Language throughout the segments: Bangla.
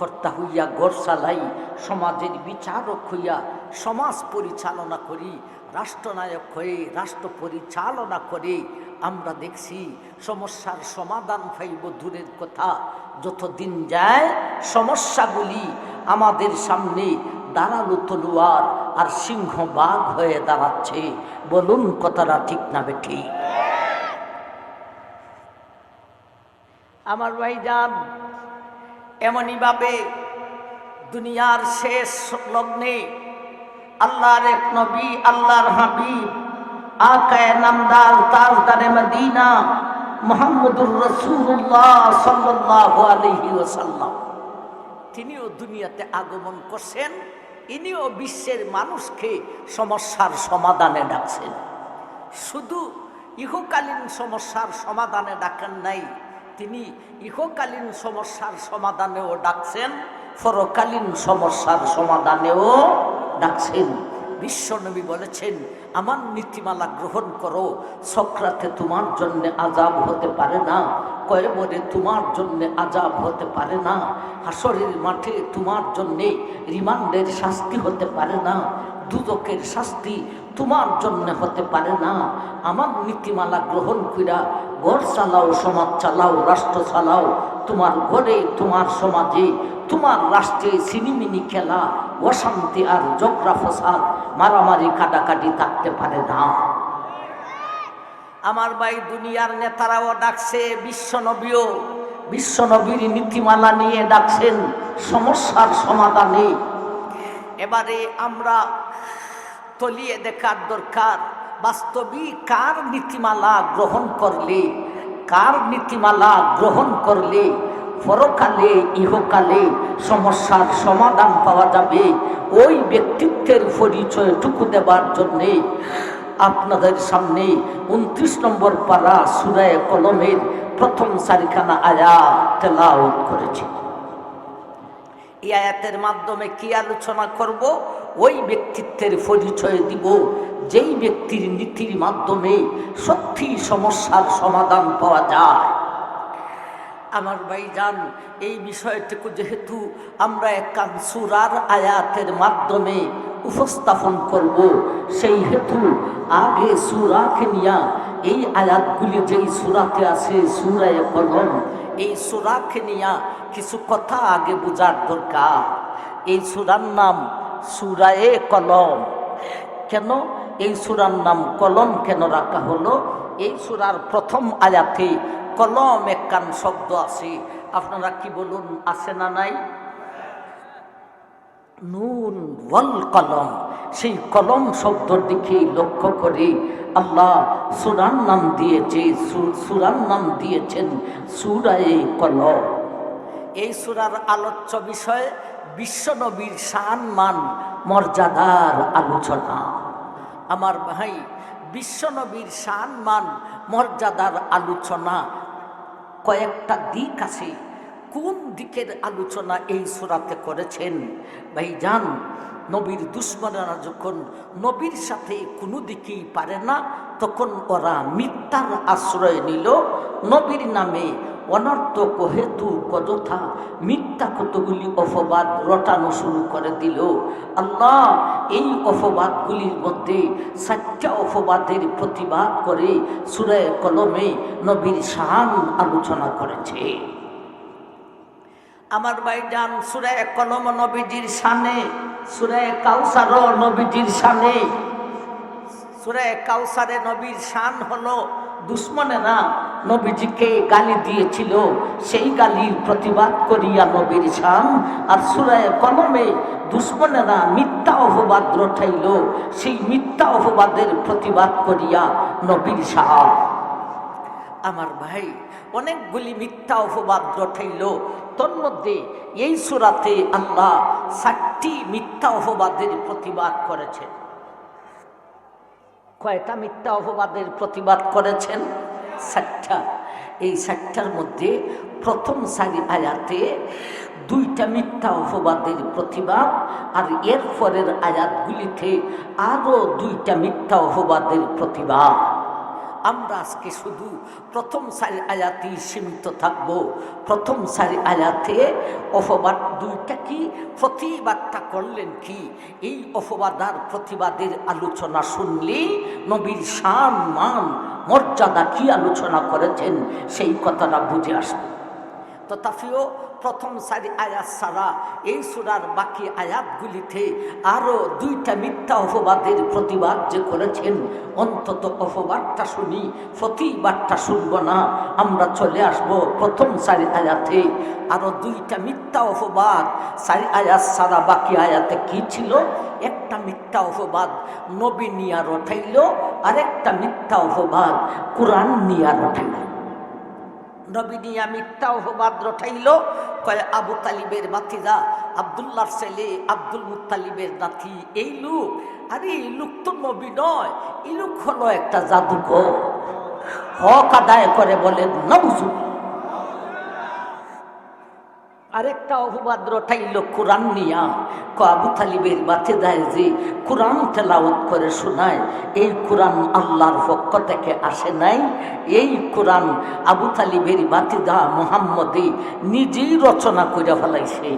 কর্তা হইয়া গড় চালাই, সমাজের বিচারক হইয়া সমাজ পরিচালনা করি, রাষ্ট্রনায়ক হয়ে রাষ্ট্র পরিচালনা করে। আমরা দেখছি সমস্যার সমাধান পাইব দূরের কথা। যত দিন যায় সমস্যাগুলি আমাদের সামনে দাঁড়াল তলুয়ার আর সিংহ বাঘ হয়ে দাঁড়াচ্ছে। বলুন, কথাটা ঠিক না বেঠি? আমার ভাই যান এমনইভাবে দুনিয়ার শেষ লগ্নে আল্লাহর এক নবী, আল্লাহর হাবিব, আকায় নামদার তাজদারে মদিনা মোহাম্মদুর রসুল্লাহ সাল্লাহ আলহি ওসাল্লাম তিনিও দুনিয়াতে আগমন করছেন, ইনিও বিশ্বের মানুষকে সমস্যার সমাধানে ডাকছেন। শুধু ইহকালীন সমস্যার সমাধানে ডাকেন নাই তিনি ইহকালীন সমস্যার সমাধানেও ডাকছেন, পরকালীন সমস্যার সমাধানেও ডাকছেন। বিশ্বনবী বলেছেন, আমার নীতিমালা গ্রহণ করো, সক্রাতে তোমার জন্য আজাব হতে পারে না কয়েবরে তোমার জন্য আজাব হতে পারে না হাসরের মাঠে তোমার জন্যে রিমান্ডের শাস্তি হতে পারে না, দুদকের শাস্তি তোমার জন্য হতে পারে না। আমার নীতিমালা গ্রহণ কইরা ঘর চালাও, সমাজ চালাও, রাষ্ট্র চালাও, তোমার ঘরে, তোমার সমাজে, তোমার রাষ্ট্রে সিনিমিনি খেলা, অশান্তি আর জগরা ফসাদ, মারামারি কাটাকাটি থাকতে পারে না। আমার ভাই দুনিয়ার নেতারাও ডাকছে বিশ্বনবীও বিশ্বনবীর নীতিমালা নিয়ে ডাকছেন, সমস্যার সমাধানে। এবারে আমরা তলিয়ে দেখার দরকার। বাস্তবিক কার নীতিমালা গ্রহণ করলে, কার নীতিমালা গ্রহণ করলে, পরকালে, ইহকালে সমস্যার সমাধান পাওয়া যাবে? ওই ব্যক্তিত্বের পরিচয়টুকু দেবার জন্যে আপনাদের সামনে উনত্রিশ নম্বর পারা সুরায় কলমের প্রথম সারিখানা আয়াত তেলাওত করেছি। এই আয়াতের মাধ্যমে কি আলোচনা করব? ওই ব্যক্তিত্বের পরিচয় দিব, যেই ব্যক্তির নীতির মাধ্যমে সত্যি সমস্যার সমাধান পাওয়া যায়। আমার ভাই যান এই বিষয়টুকু যেহেতু আমরা একান সুরার আয়াতের মাধ্যমে উপস্থাপন করব, সেই হেতু আগে সুরাকে নিয়া এই আয়াতগুলি যেই সুরাতে আছে, সুরায় কলম, এই সুরাকে নিয়া কিছু কথা আগে বোঝার দরকার। এই সুরার নাম সুরায়ে কলম। কেন? এই সুরার নাম কলম কেন রাখা হলো? এই সুরার প্রথম আয়াতে কলম একখান শব্দ আছে। আপনারা কি বলুন, আছে না নাই? নুন ওয়াল কলম। সেই কলম শব্দর দিকে লক্ষ্য করে আল্লাহ সুরার নাম দিয়েছে সুরার নাম দিয়েছেন সুরায়ে কলম। এই সুরার আলোচ্য বিষয় বিশ্বনবীর সান মান মর্যাদার আলোচনা। আমার ভাই, বিশ্বনবীর সান মান মর্যাদার আলোচনা। কয়েকটা দিক আছে। কোন দিকের আলোচনা এই সুরাতে করেছেন? ভাই যান নবীর দুশ্মনেরা যখন নবীর সাথে কোনো দিকেই পারে না, তখন ওরা মিথ্যার আশ্রয় নিল। নবীর নামে অনর্থক হেতু কযথা মিথ্যা কতগুলি অপবাদ রটানো শুরু করে দিল। আল্লাহ এই অপবাদগুলির মধ্যে সাতটা অপবাদের প্রতিবাদ করে সুরায় কলমে নবীর শান আলোচনা করেছে। আমার ভাই ভাইজান, সুরায় কলম নবীজির শানে সুরায় কাউসার নবীজির শানে। সুরায় কাউসারে নবীর শান হলো দুশ্মনেরা নবীজিকে গালি দিয়েছিল। সেই গালির প্রতিবাদ করিয়া নবীর শান আর সুরায় কলমে দুশ্মনেরা মিথ্যা অপবাদ রটাইল। সেই মিথ্যা অপবাদের প্রতিবাদ করিয়া নবীর শাহ আমার ভাই অনেকগুলি মিথ্যা অপবাদ রটাইল। তন্মধ্যে এই সুরাতে আল্লাহ ষাটটি মিথ্যা অপবাদের প্রতিবাদ করেছেন। কয়টা মিথ্যা অপবাদের প্রতিবাদ করেছেন? ষাটটা। এই ষাটটার মধ্যে প্রথম সারি আয়াতে দুইটা মিথ্যা অপবাদের প্রতিবাদ আর এর পরের আয়াতগুলিতে আরও দুইটা মিথ্যা অপবাদের প্রতিবাদ। আমরা আজকে শুধু প্রথম সারি আয়াতেই সীমিত থাকব। প্রথম সারি আয়াতে অপবাদ দুইটা কি? প্রতিবাদটা করলেন কি? এই অপবাদার প্রতিবাদের আলোচনা শুনলেই নবীর শান মান, মর্যাদা কি আলোচনা করেছেন, সেই কথাটা বুঝে আসবে। তথাপিও প্রথম সারি আয়াত ছাড়া এই সুরার বাকি আয়াতগুলিতে আরও দুইটা মিথ্যা অপবাদের প্রতিবাদ যে করেছেন, অন্তত অপবাদটা শুনি, প্রতিবাদটা শুনব না। আমরা চলে আসব প্রথম সারি আয়াতে। আরও দুইটা মিথ্যা অপবাদ সারি আয়াত ছাড়া বাকি আয়াতে কি ছিল? একটা মিথ্যা অপবাদ নবী নিয়া রটাইল আরেকটা মিথ্যা অপবাদ কোরআন নিয়া রটাইল নবীনিয়া মিথ্যা অপবাদ রটাইল। কয়, আবু তালিবের বাতিজা আবদুল্লার ছেলে, আব্দুল মুতালিবের নাতি, এই লোক? আরে, এই লোক তো নবী নয়, এই লোক হলো একটা জাদুঘর। হক আদায় করে বলেন নবজু আরেকটা অপবাদ ঠাইল কোরআন নিয়া। ক তালিবের বাতে দেয় যে, কোরআন তেলাওয়াত করে শোনায়, এই কোরআন আল্লাহর পক্ষ থেকে আসে নাই। এই কোরআন আবু তালিবের বাতিদা মোহাম্মদে নিজেই রচনা করে ফেলাইছে।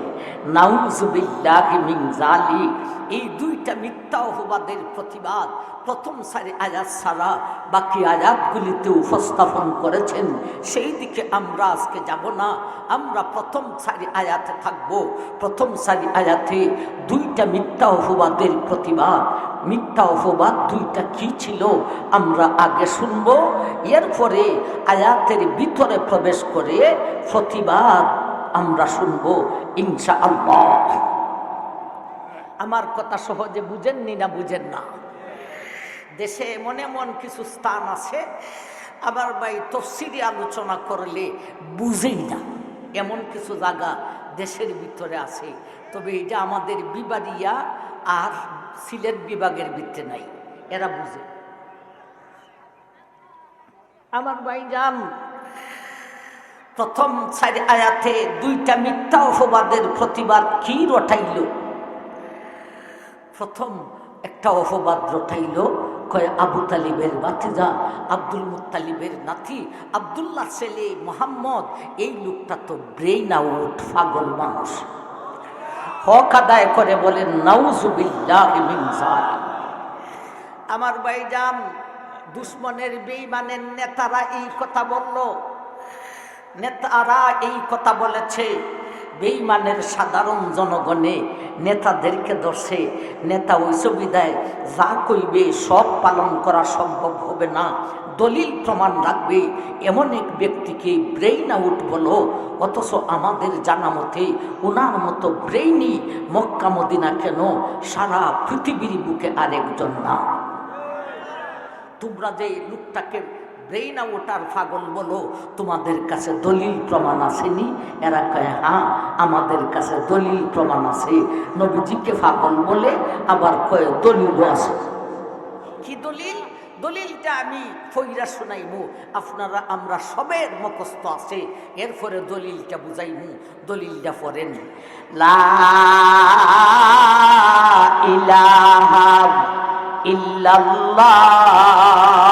নাউজুবিল্লাহ মিন জালি এই দুইটা মিথ্যা অপবাদের প্রতিবাদ প্রথম সারি আয়াত সারা বাকি আয়াতগুলিতে উপস্থাপন করেছেন। সেই দিকে আমরা আজকে যাব না। আমরা প্রথম সারি আয়াতে থাকব। প্রথম সারি আয়াতে দুইটা মিথ্যা অপবাদের প্রতিবাদ। মিথ্যা অপবাদ দুইটা কি ছিল আমরা আগে শুনব। এরপরে আয়াতের ভিতরে প্রবেশ করে প্রতিবাদ আমরা শুনব ইনশা আল্লাহ আমার কথা সহজে বুঝেননি না বুঝেন না। দেশে এমন এমন কিছু স্থান আছে, আবার ভাই তফসিরি আলোচনা করলে বুঝেই না। এমন কিছু জায়গা দেশের ভিতরে আছে, তবে এটা আমাদের বিবাদিয়া আর সিলেট বিভাগের ভিতরে নাই, এরা বুঝে। আমার ভাই যান প্রথম চারি আয়াতে দুইটা মিথ্যা অপবাদের প্রতিবাদ কি রটাইল? প্রথম একটা অপবাদ রটাইল, কয় আবু তালিবের বাতিজা, আব্দুল মুতালিবের নাতি, আবদুল্লাহ ছেলে মোহাম্মদ, এই লোকটা তো ব্রেইন আউট পাগল মানুষ। হক আদায় করে বলেন নাউজুবিল্লাহ। আমার ভাইজান, দুশ্মনের বেইমানের নেতারা এই কথা বলল। নেতারা এই কথা বলেছে। বেইমানের সাধারণ জনগণে নেতাদেরকে দর্শে নেতা ওই সুবিধায় যা কইবে সব পালন করা সম্ভব হবে না। দলিল প্রমাণ রাখবে। এমন এক ব্যক্তিকে ব্রেইন আউট বলো। অথচ আমাদের জানা মতে ওনার মতো ব্রেইনই মক্কা মদিনা কেন? সারা পৃথিবীর বুকে আরেকজন না। তোমরা যে লোকটাকে ব্রেইন ওটার পাগল বলো? তোমাদের কাছে দলিল প্রমাণ আসেনি? এরা কয় হ্যাঁ আমাদের কাছে দলিল প্রমাণ আছে। নবীজিকে পাগল বলে আবার কয়, দলিলও আছে। কি দলিল? দলিলটা আমি ফইরা শুনাইমু। আপনারা, আমরা সবের মুখস্থ আছে। এরপরে দলিলটা বুঝাইমু। দলিলটা পড়েন। লা ইলাহা ইল্লাল্লাহ।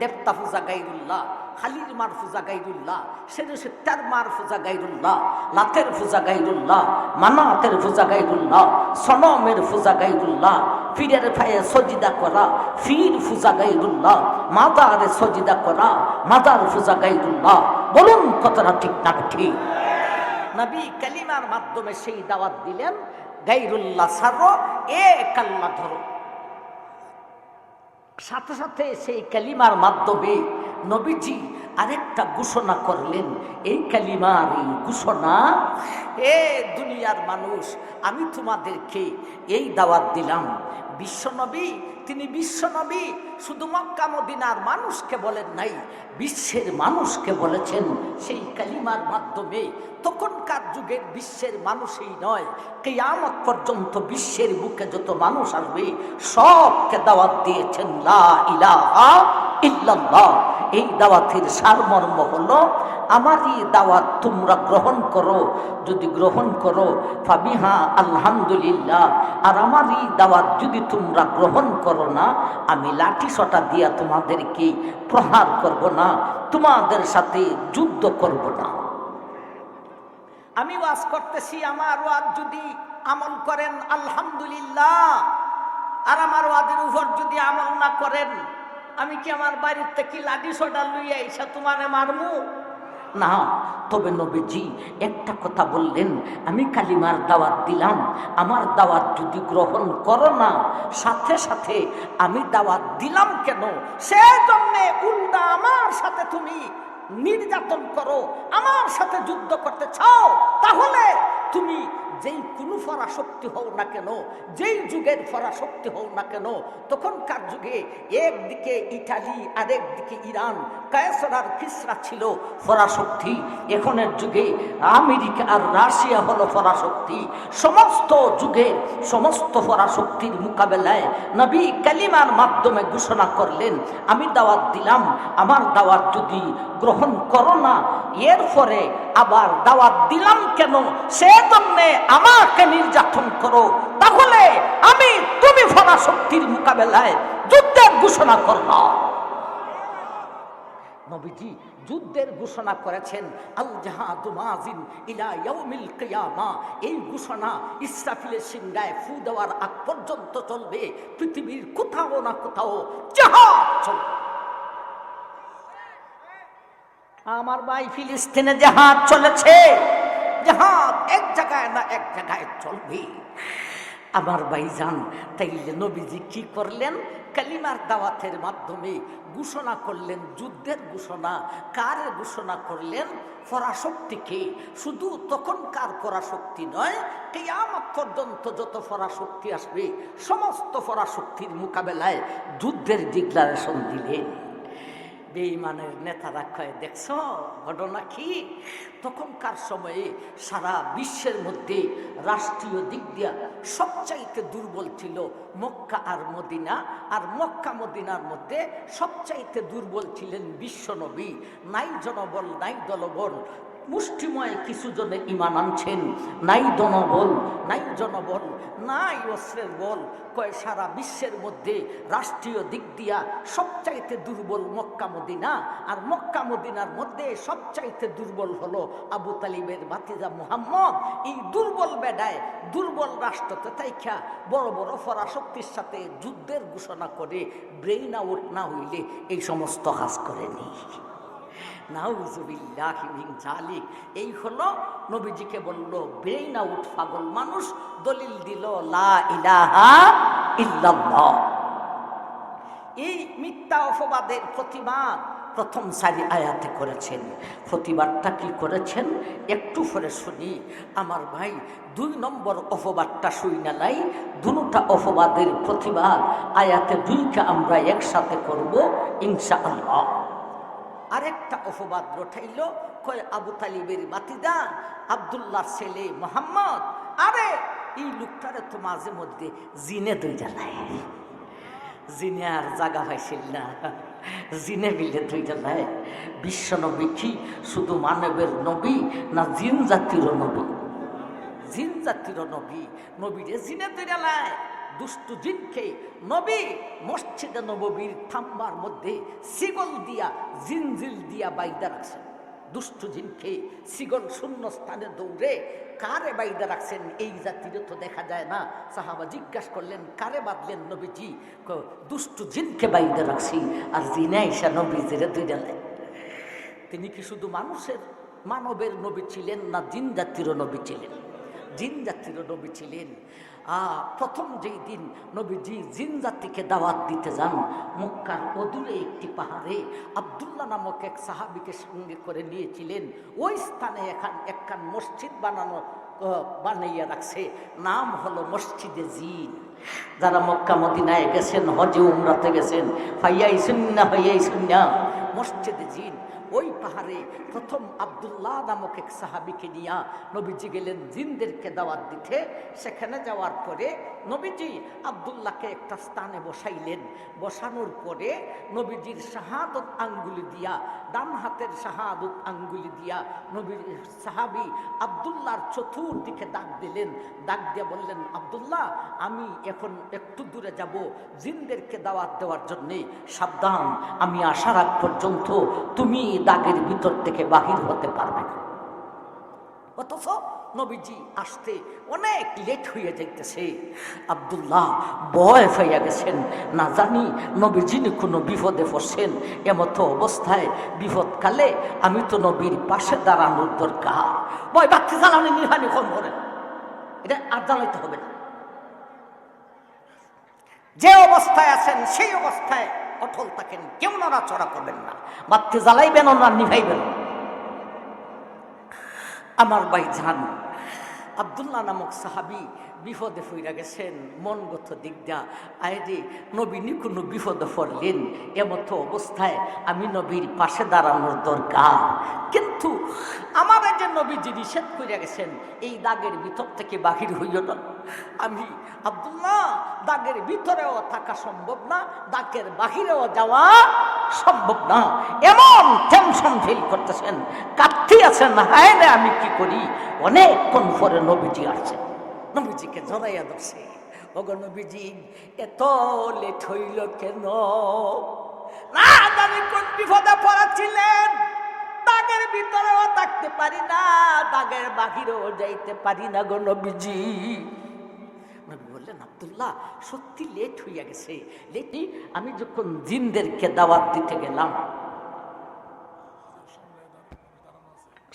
দেবতা পূজা গাইরুল্লাহ, খালির মার ফুজা গাইরুল্লাহ সেরে তার মার ফুজা গাইরুল্লাহ, লাতের ফুজা গাইরুল্লাহ, মানাতের ফুজা গাইরুল্লাহ, সনমের ফুজা গাইরুল্লাহ, পীরের ফায়ে সজিদা করা ফির ফুজা গাইরুল্লাহ, মাদারে সজিদা করা, মাদার ফুজা গাইরুল্লাহ। বলুন কতটা ঠিক না ঠিক? নবী কালিমার মাধ্যমে সেই দাওয়াত দিলেন, গাইরুল্লাহ সারো, এ কাল্লা ধরো। সাথে সাথে সেই কালিমার মাধ্যমে নবীজি আরেকটা ঘোষণা করলেন, এই কালিমার এই ঘোষণা, এ দুনিয়ার মানুষ, আমি তোমাদেরকে এই দাওয়াত দিলাম বিশ্বনবী তিনি বিশ্বনবী শুধু মক্কা মদিনার মানুষকে বলেন নাই, বিশ্বের মানুষকে বলেছেন সেই কালিমার মাধ্যমে। তখনকার যুগের বিশ্বের মানুষই নয়, কেয়ামত পর্যন্ত বিশ্বের বুকে যত মানুষ আসবে, সবকে দাওয়াত দিয়েছেন লা ইলাহা ইল্লাল্লাহ, এই দাওয়াতের সারমর্ম হলো, আমারই দাওয়াত তোমরা গ্রহণ করো, যদি গ্রহণ করো, ফাবিহা আলহামদুলিল্লাহ, আর আমারই দাওয়াত যদি তোমরা গ্রহণ করো না, আমি লাঠি সটা দিয়া তোমাদেরকে প্রহার করব না, তোমাদের সাথে যুদ্ধ করব না। আমি ওয়াজ করতেছি, আমার ওয়াজ যদি আমল করেন, আলহামদুলিল্লাহ, আর আমার ওয়াজের উপর যদি আমল না করেন আমি কি আমার বাড়ির থেকে লাঠি সোটা লইয়া এসে তোমার মারমু? না, তবে নবীজি, একটা কথা বললেন, আমি কালিমার দাওয়াত দিলাম। আমার দাওয়াত যদি গ্রহণ করো না, সাথে সাথে আমি দাওয়াত দিলাম কেন? সে জন্যে উল্টা আমার সাথে তুমি নির্যাতন করো, আমার সাথে যুদ্ধ করতে চাও, তাহলে তুমি যেই কোনো ফরাশক্তি হও না কেন, যেই যুগের ফরাশক্তি হও না কেন, তখনকার যুগে একদিকে ইটালি, আরেকদিকে ইরান, কায়সর আর খিসরা ছিল ফরাশক্তি এখনের যুগে আমেরিকা আর রাশিয়া হলো ফরাশক্তি সমস্ত যুগে সমস্ত ফরাশক্তির মোকাবেলায় নবী কালিমার মাধ্যমে ঘোষণা করলেন, আমি দাওয়াত দিলাম, আমার দাওয়াত যদি গ্রহণ করো না এর পরে আবার দাওয়াত দিলাম কেন, সে জন্যে আমাকে নির্যাতন করো, তাহলে আমি তুমি ফরাশক্তির মোকাবেলায় যুদ্ধের ঘোষণা নবীজি যুদ্ধের ঘোষণা করেছেন, আল জাহাদু মাজিন ইলা ইয়াউমিল কিয়ামা। এই ঘোষণা ইসরাফিলের ফু দেওয়ার আগ পর্যন্ত চলবে, পৃথিবীর কোথাও না কোথাও জাহাদ চলবে। আমার ভাই ফিলিস্তিনে জাহাজ চলেছে। জাহাজ এক জায়গায় না এক জায়গায় চলবে। আমার ভাইজান, তাইলে নবীজি কি করলেন? কালিমার দাওয়াতের মাধ্যমে ঘোষণা করলেন, যুদ্ধের ঘোষণা। কার ঘোষণা করলেন? পরাশক্তিকে। শুধু তখনকার পরাশক্তি নয়, কেয়ামত পর্যন্ত যত পরাশক্তি আসবে, সমস্ত পরাশক্তির মোকাবেলায় যুদ্ধের ডিক্লারেশন দিলেন। বেঈমানের নেতারা কয়ে দেখছ? ঘটনা কি? তখনকার সময়ে সারা বিশ্বের মধ্যে রাষ্ট্রীয় দিক দিয়া সবচাইতে দুর্বল ছিল মক্কা আর মদিনা। আর মক্কা মদিনার মধ্যে সবচাইতে দুর্বল ছিলেন বিশ্বনবী। নাই জনবল, নাই দলবল। মুষ্টিময় কিছু জনে ইমান আনছেন। নাই জনবল নাই জনবল, নাই অস্ত্রের বল। কয় সারা বিশ্বের মধ্যে রাষ্ট্রীয় দিক দিয়া সবচাইতে দুর্বল মক্কা মদিনা। আর মক্কা মদিনার মধ্যে সবচাইতে দুর্বল হলো আবু তালিবের বাতিজা মুহাম্মদ। এই দুর্বল বেডায় দুর্বল রাষ্ট্রতে তাইখা বড় বড় ফরাশক্তির সাথে যুদ্ধের ঘোষণা করে ব্রেইন আউট না হইলে এই সমস্ত কাজ করেনি। জালিক এই হলো নবীজিকে বলল ব্রেইন আউট পাগল মানুষ, দলিল দিল, লা ইলাহা ইল্লাল্লাহ। এই মিথ্যা অপবাদের প্রতিবাদ প্রথম সারি আয়াতে করেছেন। প্রতিবাদটা কি করেছেন? একটু পরে শুনি। আমার ভাই, দুই নম্বর অপবাদটা শুই না নাই দুটা অপবাদের প্রতিবাদ আয়াতে দুইকে আমরা একসাথে করব ইনশা আল্লাহ আরেকটা অপবাদ রটাইল, কয় আবু তালিবের বাতিদা আবদুল্লাহর ছেলে মোহাম্মদ, আরে এই লোকটারে তো মাঝে মধ্যে জিনে দুই জ্বালায় জিনে আর জাগা পাইছিল না, জিনে মিলে দুই জ্বালায় বিশ্ব নবী কি শুধু মানবের নবী না জিন জাতিরও নবী? জিন জাতির নবী, নবীরে জিনে দুই জ্বালায় দুষ্টু জিনকে নবী মসজিদে নবীর থাম্বার মধ্যে সিগল দিয়া, জিনজিল দিয়া বাইদা রাখছেন। দুষ্টু জিনকে সিগল শূন্য স্থানে দৌড়ে কারে বাইদা রাখছেন? এই জাতির তো দেখা যায় না। সাহাবা জিজ্ঞাসা করলেন, কারে বাঁধলেন নবীজি? দুষ্টু জিনকে বাইদা রাখছি। আর জিনে এসা নবীজিরে দুই ডালে তিনি কি শুধু মানুষের মানবের নবী ছিলেন না জিন জাতিরও নবী ছিলেন? জিন জাতিরও নবী ছিলেন। প্রথম যেই দিন নবীজি জিন জাতিকে দাওয়াত দিতে যান, মক্কার অদূরে একটি পাহাড়ে। আবদুল্লাহ নামক এক সাহাবিকে সঙ্গে করে নিয়েছিলেন। ওই স্থানে এখান, একখান মসজিদ বানানো বানাইয়া রাখছে। নাম হলো মসজিদে জিন। যারা মক্কা, মদিনায় গেছেন, হজে, উমরাতে গেছেন, ফাইয়াই সুন্না ফাইয়াই সুন্না। মসজিদে জিন। ওই পাহাড়ে প্রথম আবদুল্লাহ নামক এক সাহাবিকে নিয়ে নবীজি গেলেন জিনদেরকে দাওয়াত দিতে। সেখানে যাওয়ার পরে নবীজি আবদুল্লাহকে একটা স্থানে বসাইলেন। বসানোর পরে নবীজির শাহাদত আঙ্গুলি দিয়া, ডান হাতের শাহাদত আঙ্গুলি দিয়া নবীর সাহাবি আবদুল্লাহর চতুর্দিকে দাগ দিলেন। দাগ দিয়ে বললেন, আবদুল্লাহ, আমি এখন একটু দূরে যাব জিনদেরকে দাওয়াত দেওয়ার জন্যে। সাবধান, আমি আসার আগ পর্যন্ত তুমি দাগের ভিতর থেকে বাহির হতে পারবে না। অথচ নবীজি আসতে অনেক লেট হয়ে যাইতেছে। আবদুল্লাহ বয় হইয়া গেছেন, না জানি নবীজিনি কোনো বিপদে পড়ছেন, এমতো অবস্থায় বিপদকালে আমি তো নবীর পাশে দাঁড়ানোর দরকার। বয় বাচ্চা জ্বালানি নিহানি কম করেন এটা আর জ্বালাইতে হবে না। যে অবস্থায় আছেন, সেই অবস্থায় অটল থাকেন, কেউ নড়াচড়া করবেন না। বাত্তি জ্বালাইবেন না, নিভাইবেন আমার ভাই জান আবদুল্লাহ নামক সাহাবি বিপদে ফইরা গেছেন মনগত দিক দিয়া। আয়রে নবী নি কোনো বিপদে পড়লেন। এমতো অবস্থায় আমি নবীর পাশে দাঁড়ানোর দরকার। কিন্তু আমার যে নবীজি নিষেধ করিয়া গেছেন, এই দাগের ভিতর থেকে বাহির হইও না। আমি আবদুল্লাহ, দাগের ভিতরেও থাকা সম্ভব না, দাগের বাহিরেও যাওয়া সম্ভব না। এমন টেনশন ফিল করতেছেন কাঁদতে আছেন হায় রে, আমি কি করি? অনেকক্ষণ পরে নবীজি আসছেন নবীজিকে জড়াইয়া ধরছে। ওগো নবীজি, এত লেট হইল কেন? না জানি কোন বিপদে পড়াচ্ছিলেন দাগের ভিতরেও থাকতে পারি না, দাগের বাহিরেও যাইতে পারি না গো নবীজি। নবী বললেন, আবদুল্লাহ, সত্যি লেট হইয়া গেছে। লেটই আমি যখন জিনদেরকে দাওয়াত দিতে গেলাম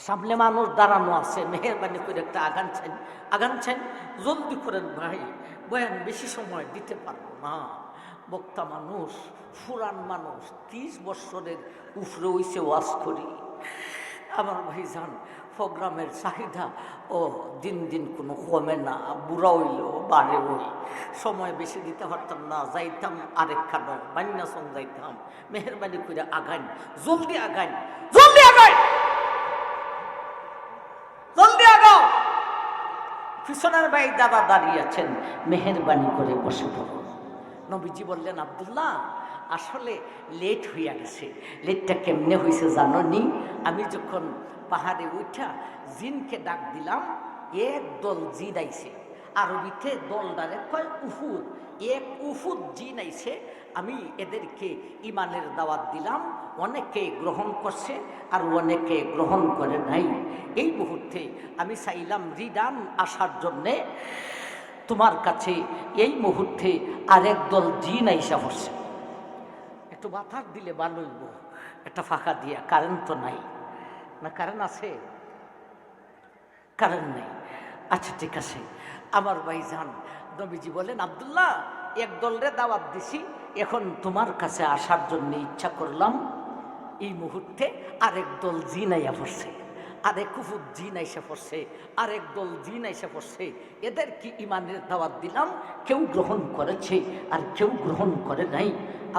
সামনে মানুষ দাঁড়ানো আছে, মেহরবানি করে একটা আগানছেন আগানছেন জলদি করেন ভাই, বয়ান বেশি সময় দিতে পারব না। বক্তা মানুষ, ফুরান মানুষ, ত্রিশ বৎসরের উফরে হইছে ওয়াজ করি। আমার ভাই যান প্রোগ্রামের চাহিদা, ও দিন দিন কোনো কমে না, বুড়া হইল, বাড়ে হই। সময় বেশি দিতে পারতাম না, যাইতাম আরেক খানো বান্যাসন যাইতাম। মেহরবানি করে আগান, জলদি আগান জলদি আগাও পিছনের ভাই দাদা দাঁড়িয়ে আছেন, মেহরবানি করে বসে পড়ুন। নবীজি বললেন, আবদুল্লাহ, আসলে লেট হইয়া গেছে। লেটটা কেমনে হয়েছে জানো নি আমি যখন পাহাড়ে উঠা জিনকে ডাক দিলাম, এক দল জিন আইছে। আরবিতে দলদারে কয় উফুদ এক উফুদ জিন আইছে আমি এদেরকে ইমানের দাওয়াত দিলাম, অনেকে গ্রহণ করছে আর অনেকে গ্রহণ করে নাই। এই মুহূর্তে আমি চাইলাম রিডান আসার জন্যে তোমার কাছে এই মুহূর্তে আরেক দল জিন আইসা বসছে একটু বাতাস দিলে ভালো হইব, একটা ফাঁকা দিয়া কারেন্ট তো নাই। না কারেন্ট আছে? কারেন্ট নেই। আচ্ছা ঠিক আছে। আমার ভাই যান নবীজি বলেন, আবদুল্লাহ, এক দাওয়াত দিছি এখন তোমার কাছে আসার জন্য ইচ্ছা করলাম, এই মুহূর্তে আরেক দল জিন আইয়া পড়ছে, আরেক কুফুর জিন আইসা পড়ছে, আরেক দল জিন আইসা পড়ছে এদের কি ইমানের দাওয়াত দিলাম, কেউ গ্রহণ করেছে আর কেউ গ্রহণ করে নাই,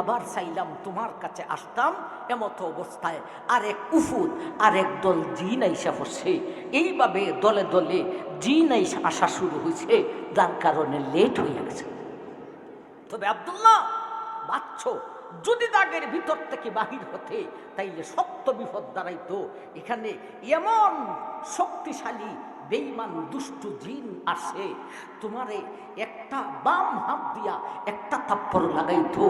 আবার চাইলাম তোমার কাছে আসতাম, এমত অবস্থায় আরেক উফুদ আরেক দল জিন আইসা পড়ছে, এইভাবে দলে দলে জিন আসা শুরু হয়েছে যার কারণে লেট হয়ে গেছে। তবে আবদুল্লাহ বাচ্চ যদি দাগের ভিতর থেকে বাহির হতে, তাইলে সত্য বিপদ দাঁড়াইতো এখানে এমন শক্তিশালী বেইমান দুষ্টু জিন আসে। তোমারে একটা বাম হাত দিয়া একটা থাপ্পড় লাগাইতো,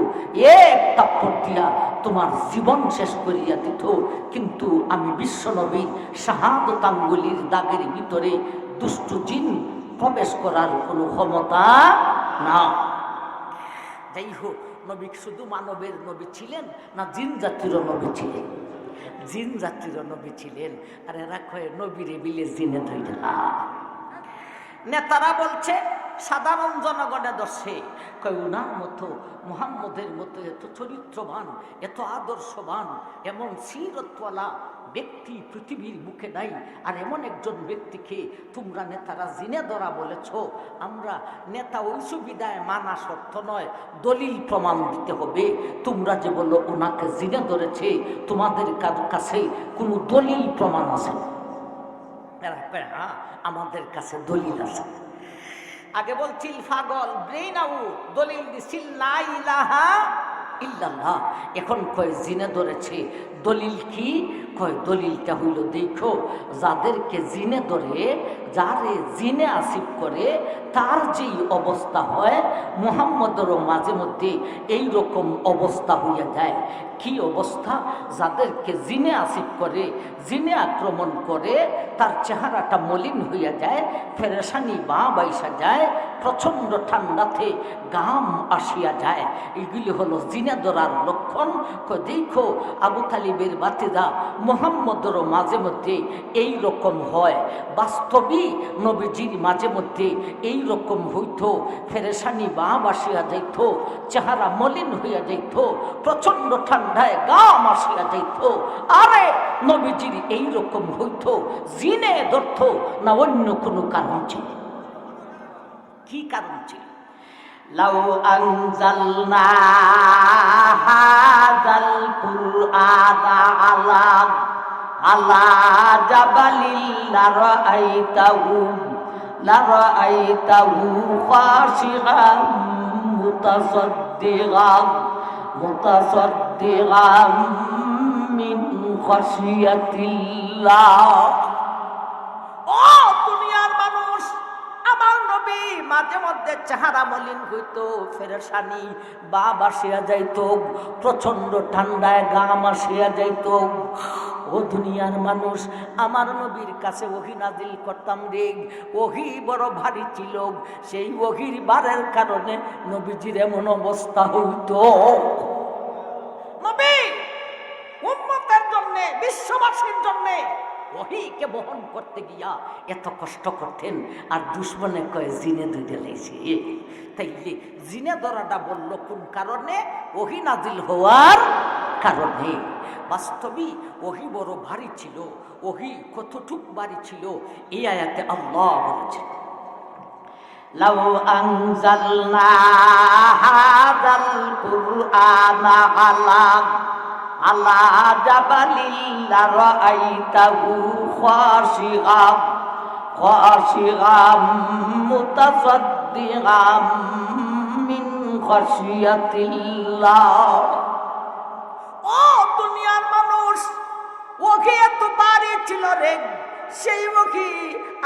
এক তাপ্পর দিয়া তোমার জীবন শেষ করিয়া দিত। কিন্তু আমি বিশ্বনবীর শাহাদতাঙ্গুলির দাগের ভিতরে দুষ্টু জিন প্রবেশ করার কোনো ক্ষমতা না। যাই হোক নবী শুধু মানবের নবী ছিলেন না জিন জাতিরও নবী ছিলেন। জিন জাতিরও নবী ছিলেন। আর এরা কয়ে, নবীরে বিলে জিনে ধরে নেতারা বলছে, সাধারণ জনগণে দর্শে। কয়, উনার মতো, মুহাম্মদের মতো এত চরিত্রবান, এত আদর্শবান, এমন সিরতওয়ালা ব্যক্তি পৃথিবীর বুকে নাই। আর এমন একজন ব্যক্তিকে তোমরা নেতারা জিনে ধরা বলেছ। আমরা নেতা ওই সুবিধায় মানা শর্ত নয়, দলিল প্রমাণ দিতে হবে। তোমরা যে বলো ওনাকে জিনে ধরেছে, তোমাদের কাছে কোনো দলিল প্রমাণ আছে? হ্যাঁ আমাদের কাছে দলিল আছে। আগে বলছিল ফাগল ব্রেইন আউট দলিল দিছিল, লা ইলাহা ইল্লাল্লাহ, এখন কয় জিনে ধরেছে, দলিল কি? কয় দলিলটা হইল দেখো, যাদেরকে জিনে ধরে, যারে জিনে আসিফ করে, তার যেই অবস্থা হয়, মুহাম্মদেরও মাঝে মধ্যে এই রকম অবস্থা হইয়া যায়। কি অবস্থা? যাদেরকে জিনে আসিফ করে, জিনে আক্রমণ করে, তার চেহারাটা মলিন হইয়া যায়, ফেরেশানি বা বাইসা যায়, প্রচণ্ড ঠান্ডাতে গাম আসিয়া যায়। এগুলি হলো জিনে ধরার লক্ষণ। দেখো, আবু তালিবের বাতিদা মোহাম্মদেরও মাঝে মধ্যে এই রকম হয়। বাস্তবই নবীজির মাঝে মধ্যে এই রকম হইতো। ফেরেশানি বা বাসিয়া যাইত, চেহারা মলিন হইয়া যাইত, প্রচণ্ড ঠান্ডায় গাম আসিয়া যাইত। আরে, নবীজির এই রকম হইত, জিনে ধরত না অন্য কোনো কারণ ছিল? কি কারণ ছিল? লাউ আনজালনা হাযাল কুরআনা আলা আলা জাবালিল লারাআইতাহু লারাআইতাহু খাশিআন মুতাসাদ্দিগান মুতাসাদ্দিগান মিন খাশিয়াতিল্লাহ ও দুনিয়ার মানুষ আমার নবী মাঝে মধ্যে চেহারা মলিন হইতো, ফেরেশানি বা বাসিয়া যাইত প্রচণ্ড ঠান্ডায় গাম আসিয়া যাইত। ও দুনিয়ার মানুষ, আমার নবীর কাছে ওহি নাজিল করতাম রে। ওহি বড় ভারী ছিল, সেই ওহির বারের কারণে নবীজির এমন অবস্থা হইতো নবী উম্মতের জন্য বিশ্ববাসীর জন্য ওহিকে বহন করতে গিয়া এত কষ্ট করতেন আর দুশ্মনে কয় জিনে ধুইতে লেগেছে তাইলে জিনে ধরাটা বলল কোন কারণে ওহি নাজিল হওয়ার কারণে বাস্তবই ওহি বড় ভারী ছিল ওহি কতটুক ভারী ছিল এই আয়াতে আল্লাহ বলেছেন لو أنزلنا هذا القرآن على আলা জাবালিল্লা রাআইতাহু খাশিগাম খাশিগাম মুতাসাদ্দিগাম মিন খাশিয়াতিল্লাহ। ও দুনিয়ার মানুষ, ওকে এত বাড়ি ছিল রে সেই ওকে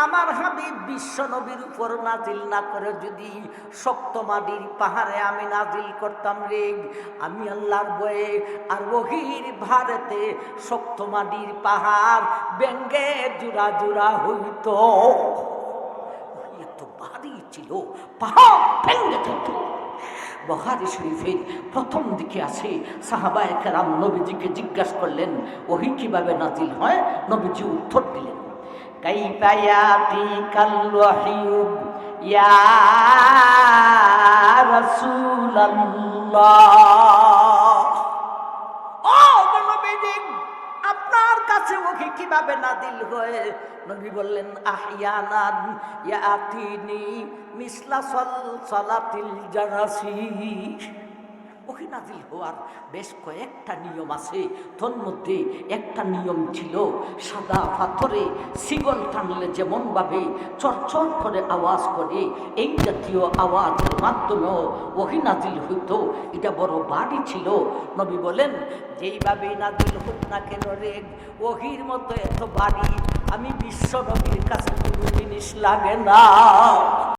আমার হাবিব বিশ্ব নবীর উপর নাজিল না করে যদি শক্ত মাটির পাহাড়ে আমি নাজিল করতাম রে। আমি আল্লাহর বয়ে আর ওহির ভারতে শক্ত মাটির পাহাড় ব্যঙ্গে জুড়া জুড়া হইত। এত ভারী ছিল, পাহাড় বহারি শরীফের প্রথম দিকে আছে, সাহাবায় কেরাম নবীজিকে জিজ্ঞাসা করলেন, ওহি কীভাবে নাজিল হয়? নবীজি উত্তর দিলেন কাল্লাহিউ ইয়া রাসূলুল্লাহ ও গো নবীজি আপনার কাছে ওকে কীভাবে নাদিল হয়ে? নবী বললেন, আহিয়ানান ইয়াতিনি মিসলা সল সলাতিল জারাসি। ওকে নাজিল হওয়ার বেশ কয়েকটা নিয়ম আছে। তোর মধ্যে একটা নিয়ম ছিল, সাদা পাথরে সিগল টানলে যেমনভাবে চরচর করে আওয়াজ করে, এই জাতীয় আওয়াজের মাধ্যমেও ওহি নাজিল হইতো। এটা বড় বাড়ি ছিল। নবী বলেন, যেইভাবে নাজিল হোক না কেন রে ওহির মতো এত বাড়ি, আমি বিশ্ব নবীর কাছে কোনো জিনিস লাগে না।